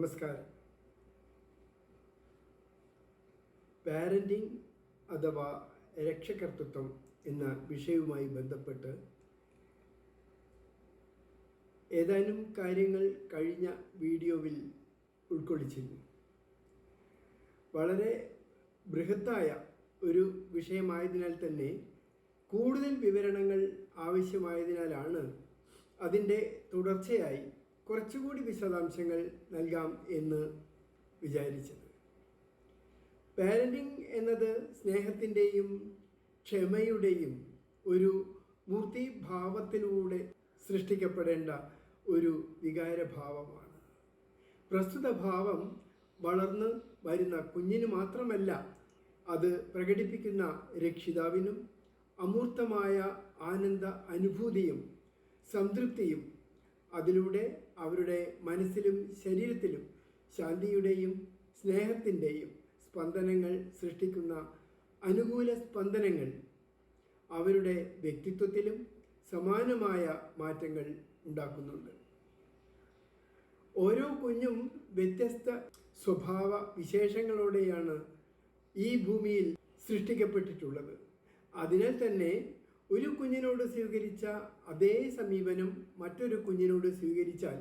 നമസ്കാരം. പാരന്റിങ് അഥവാ രക്ഷകർത്തൃത്വം എന്ന വിഷയവുമായി ബന്ധപ്പെട്ട് ഏതാനും കാര്യങ്ങൾ കഴിഞ്ഞ വീഡിയോവിൽ ഉൾക്കൊള്ളിച്ചിരുന്നു. വളരെ ബൃഹത്തായ ഒരു വിഷയമായതിനാൽ തന്നെ കൂടുതൽ വിവരണങ്ങൾ ആവശ്യമായതിനാലാണ് അതിന്റെ തുടർച്ചയായി കുറച്ചുകൂടി വിശദാംശങ്ങൾ നൽകാം എന്ന് വിചാരിച്ചത്. പാരന്റിങ് എന്നത് സ്നേഹത്തിന്റെയും ക്ഷമയുടെയും ഒരു മൂർത്തിഭാവത്തിലൂടെ സൃഷ്ടിക്കപ്പെടേണ്ട ഒരു വികാരഭാവമാണ്. പ്രസ്തുത ഭാവം വളർന്ന് വരുന്ന കുഞ്ഞിന് മാത്രമല്ല അത് പ്രകടിപ്പിക്കുന്ന രക്ഷിതാവിനും അമൂർത്തമായ ആനന്ദ അനുഭൂതിയും സംതൃപ്തിയും അതിലൂടെ അവരുടെ മനസ്സിലും ശരീരത്തിലും ശാന്തിയുടെയും സ്നേഹത്തിന്റെയും സ്പന്ദനങ്ങൾ സൃഷ്ടിക്കുന്ന അനുകൂല സ്പന്ദനങ്ങൾ അവരുടെ വ്യക്തിത്വത്തിലും സമാനമായ മാറ്റങ്ങൾ ഉണ്ടാക്കുന്നുണ്ട്. ഓരോ കുഞ്ഞും വ്യത്യസ്ത സ്വഭാവ വിശേഷങ്ങളോടെയാണ് ഈ ഭൂമിയിൽ സൃഷ്ടിക്കപ്പെട്ടിട്ടുള്ളത്. അതിനാൽ തന്നെ ഒരു കുഞ്ഞിനോട് സ്വീകരിച്ച അതേ സമീപനം മറ്റൊരു കുഞ്ഞിനോട് സ്വീകരിച്ചാൽ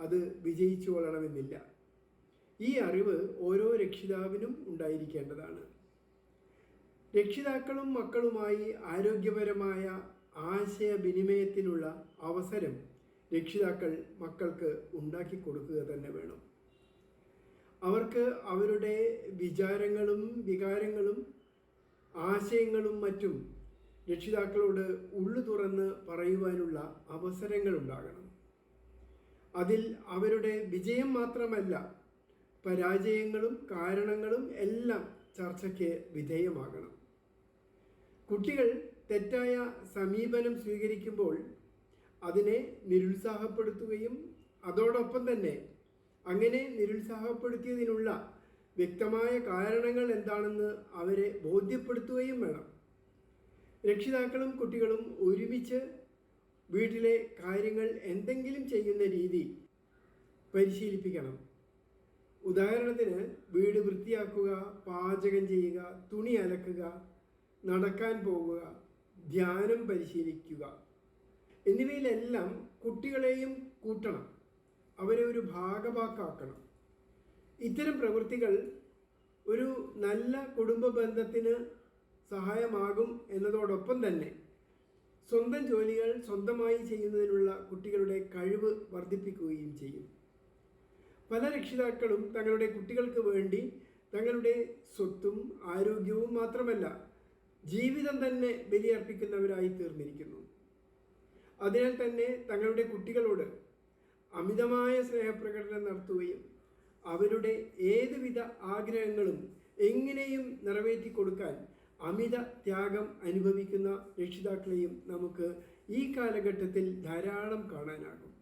അത് വിജയിച്ചു കൊള്ളണമെന്നില്ല. ഈ അറിവ് ഓരോ രക്ഷിതാവിനും ഉണ്ടായിരിക്കേണ്ടതാണ്. രക്ഷിതാക്കളും മക്കളുമായി ആരോഗ്യപരമായ ആശയവിനിമയത്തിനുള്ള അവസരം രക്ഷിതാക്കൾ മക്കൾക്ക് ഉണ്ടാക്കി കൊടുക്കുക തന്നെ വേണം. അവർക്ക് അവരുടെ വിചാരങ്ങളും വികാരങ്ങളും ആശയങ്ങളും മറ്റും രക്ഷിതാക്കളോട് ഉള്ളു തുറന്ന് പറയുവാനുള്ള അവസരങ്ങൾ ഉണ്ടാകണം. അതിൽ അവരുടെ വിജയം മാത്രമല്ല പരാജയങ്ങളും കാരണങ്ങളും എല്ലാം ചർച്ചയ്ക്ക് വിധേയമാകണം. കുട്ടികൾ തെറ്റായ സമീപനം സ്വീകരിക്കുമ്പോൾ അതിനെ നിരുത്സാഹപ്പെടുത്തുകയും അതോടൊപ്പം തന്നെ അങ്ങനെ നിരുത്സാഹപ്പെടുത്തിയതിനുള്ള വ്യക്തമായ കാരണങ്ങൾ എന്താണെന്ന് അവരെ ബോധ്യപ്പെടുത്തുകയും വേണം. രക്ഷിതാക്കളും കുട്ടികളും ഒരുമിച്ച് വീട്ടിലെ കാര്യങ്ങൾ എന്തെങ്കിലും ചെയ്യുന്ന രീതി പരിശീലിപ്പിക്കണം. ഉദാഹരണത്തിന് വീട് വൃത്തിയാക്കുക പാചകം ചെയ്യുക തുണി അലക്കുക നടക്കാൻ പോകുക ധ്യാനം പരിശീലിക്കുക. എന്നിവയിലെല്ലാം കുട്ടികളെയും കൂട്ടണം. അവരെ ഒരു ഭാഗഭാക്കാക്കണം ഇത്തരം പ്രവൃത്തികൾ ഒരു നല്ല കുടുംബ ബന്ധത്തിന് സഹായമാകും എന്നതോടൊപ്പം തന്നെ സ്വന്തം ജോലികൾ സ്വന്തമായി ചെയ്യുന്നതിനുള്ള കുട്ടികളുടെ കഴിവ് വർദ്ധിപ്പിക്കുകയും ചെയ്യും. പല രക്ഷിതാക്കളും തങ്ങളുടെ കുട്ടികൾക്ക് വേണ്ടി തങ്ങളുടെ സ്വത്തും ആരോഗ്യവും മാത്രമല്ല ജീവിതം തന്നെ ബലിയർപ്പിക്കുന്നവരായി തീർന്നിരിക്കുന്നു. അതിനാൽ തന്നെ തങ്ങളുടെ കുട്ടികളോട് അമിതമായ സ്നേഹപ്രകടനം നടത്തുകയും അവരുടെ ഏതുവിധ ആഗ്രഹങ്ങളും എങ്ങനെയും നിറവേറ്റി കൊടുക്കാൻ അമിത ത്യാഗം അനുഭവിക്കുന്ന രക്ഷിതാക്കളെയും നമുക്ക് ഈ കാലഘട്ടത്തിൽ ധാരാളം കാണാനാകും.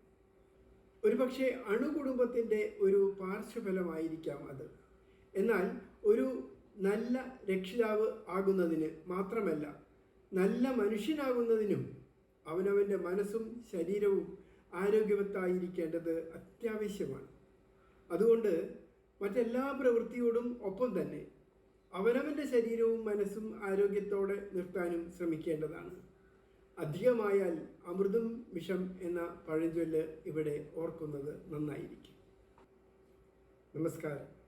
ഒരുപക്ഷെ അണുകുടുംബത്തിന്റെ ഒരു പാർശ്വഫലമായിരിക്കാം അത്. എന്നാൽ ഒരു നല്ല രക്ഷിതാവ് ആകുന്നതിന് മാത്രമല്ല നല്ല മനുഷ്യനാകുന്നതിനും അവനവന്റെ മനസ്സും ശരീരവും ആരോഗ്യവത്തായിരിക്കേണ്ടത് അത്യാവശ്യമാണ്. അതുകൊണ്ട് മറ്റെല്ലാ പ്രവൃത്തിയോടും ഒപ്പം തന്നെ അവനവന്റെ ശരീരവും മനസ്സും ആരോഗ്യത്തോടെ നിർത്താനും ശ്രമിക്കേണ്ടതാണ്. അധികമായാൽ അമൃതും വിഷം എന്ന പഴഞ്ചൊല്ല് ഇവിടെ ഓർക്കുന്നത് നന്നായിരിക്കും. നമസ്കാരം.